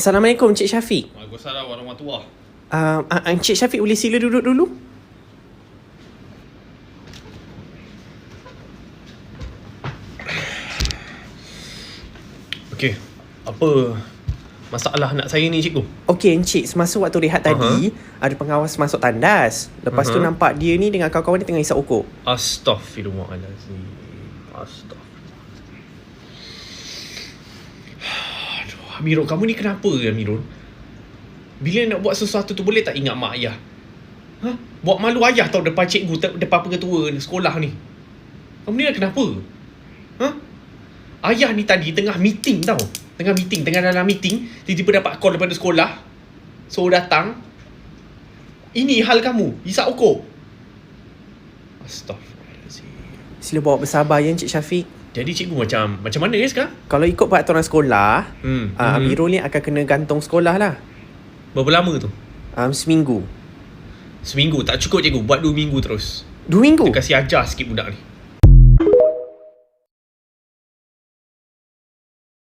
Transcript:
Assalamualaikum Encik Syafiq. Waalaikumsalam warahmatullahi Uh, uh, Encik Syafiq boleh sila duduk dulu? Okey. Apa masalah anak saya ni cikgu? Okey Encik, semasa waktu rehat tadi, ada pengawas masuk tandas. Lepas tu Aha. nampak dia ni dengan kawan-kawan dia tengah isap okok. Astaghfirullahalazim. Astaghfirullah. Amirul, kamu ni kenapa Amirul? Bila nak buat sesuatu tu boleh tak ingat mak ayah? Ha? Buat malu ayah tau depan cikgu, depan pengetua sekolah ni. Kamu ni kenapa? Ha? Ayah ni tadi tengah meeting tau. Tengah meeting, tengah dalam meeting, tiba-tiba dapat call daripada sekolah. So datang. Ini hal kamu, isap okok. Astaghfirullahalazim. Sila bawa bersabar ya Encik Syafiq. Jadi cikgu macam macam mana ya sekarang? Kalau ikut peraturan sekolah, Hmm. uh, Amirul ni akan kena gantung sekolah lah. Berapa lama tu? Um, seminggu. Seminggu tak cukup cikgu, buat dua minggu terus. Dua minggu? Kita kasih ajar sikit budak ni.